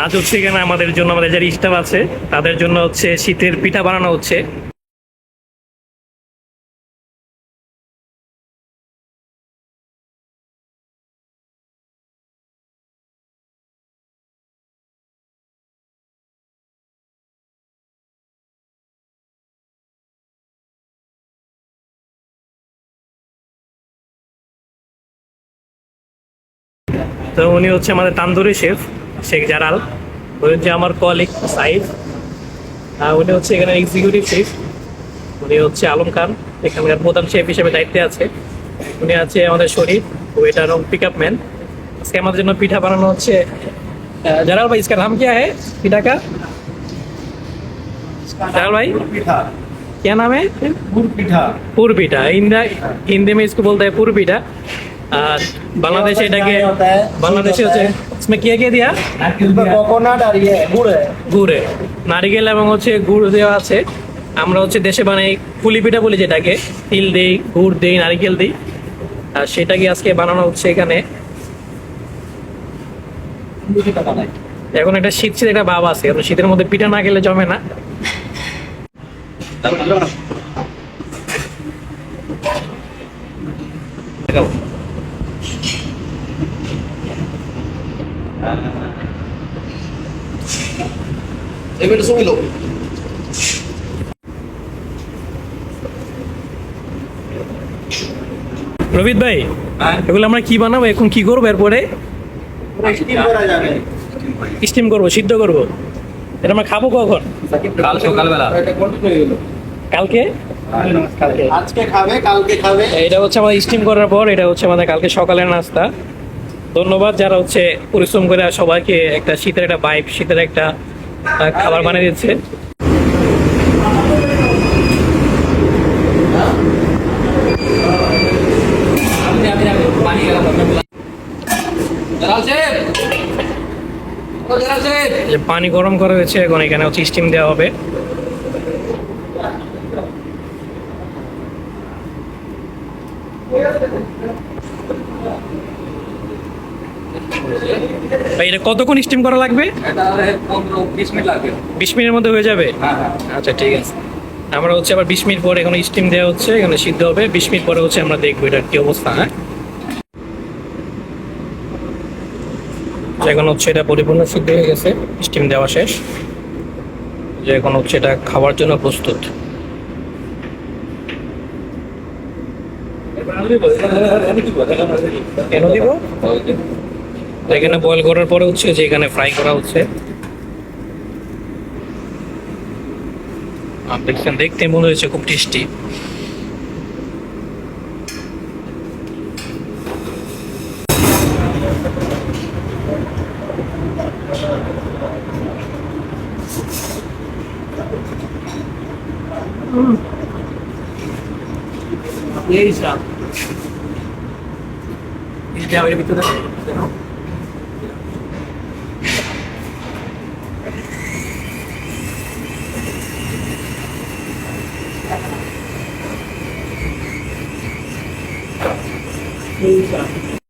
আজ হচ্ছে এখানে আমাদের জন্য আমাদের যারা স্টাফ আছে, তাদের জন্য হচ্ছে শীতের পিঠা বানানো হচ্ছে। তো উনি হচ্ছে আমাদের তান্দুরি শেফ। শেখ জালাল উনি হচ্ছে আমার কলিগ সাইফ আর উনি হচ্ছে এখানে এক্সিকিউটিভ শেফ উনি হচ্ছে আলম খান এখানকার প্রধান শেফ হিসেবে দায়িত্বে আছে উনি আছে আমাদের শরীফ ওয়েটার এবং পিক আপ ম্যান আজকে আমাদের জন্য পিঠা বানানো হচ্ছে আহ, জালাল ভাই इसका नाम क्या है पिठा का জালাল ভাই पिठा क्या नाम है गुड़ पिठा पुर पीठा हिंदी हिंदी में इसको बोलते हैं पुर पीठा আর বাংলাদেশে এটাকে होता है বাংলাদেশে হচ্ছে इसमें क्या क्या दिया इसमें कोकोनट और ये गुड़ है গুড়ে নারিকেল এবং হচ্ছে গুড় দেওয়া আছে আমরা হচ্ছে দেশে বানাই পুলি পিঠা বলি যেটাকে তিল দিই গুড় দিই নারিকেল দিই আর সেটাকে আজকে বানানো হচ্ছে এখানে এখন একটা শীত শীত একটা ভাব আছে কারণ শীতের মধ্যে পিঠা না খেলে জমে না দেখাও। এবারে শুনে লো রবিত ভাই এগুলো আমরা কি বানাবো এখন কি করব এরপরে? স্টিম করা যাবে। স্টিম করব সিদ্ধ করব। এটা আমরা খাব কখন? কাল সকালবেলা। এটা কন্টিনিউ হলো কালকে? কালকে। আজকে খাবে কালকে খাবে। এটা হচ্ছে আমাদের স্টিম করার পর এটা হচ্ছে আমাদের কালকে সকালের নাস্তা। ধন্যবাদ যারা হচ্ছে পরিশ্রম করে সবাইকে একটা শীতের একটা বাইপ শীতের একটা খাবার বানিয়ে দিচ্ছে। পানি গরম করা হয়েছে এখন এখানে হচ্ছে স্টিম দেওয়া হবে। ভাই এটা কতক্ষণ স্টিম করা লাগবে? এটা বিশ মিনিটের মধ্যে হয়ে যাবে? হ্যাঁ হ্যাঁ। আচ্ছা ঠিক আছে। আমরা হচ্ছে আবার বিশ মিনিট পরে এখানে স্টিম দেওয়া হচ্ছে এখানে সিদ্ধ হবে। বিশ মিনিট পরে হচ্ছে আমরা দেখব এটার কি অবস্থা হ্যাঁ? এখন হচ্ছে এটা পরিপূর্ণ সিদ্ধ হয়ে গেছে স্টিম দেওয়া শেষ। যে এখন হচ্ছে এটা খাওয়ার জন্য প্রস্তুত। কেন দিব? এখানে বয়েল করার পরে হচ্ছে যে এখানে ফ্রাই করা হচ্ছে। দেখছেন দেখতে মনে হয়েছে খুব টেস্টি এই যা। এই যা, এর ভিতরে। 可以。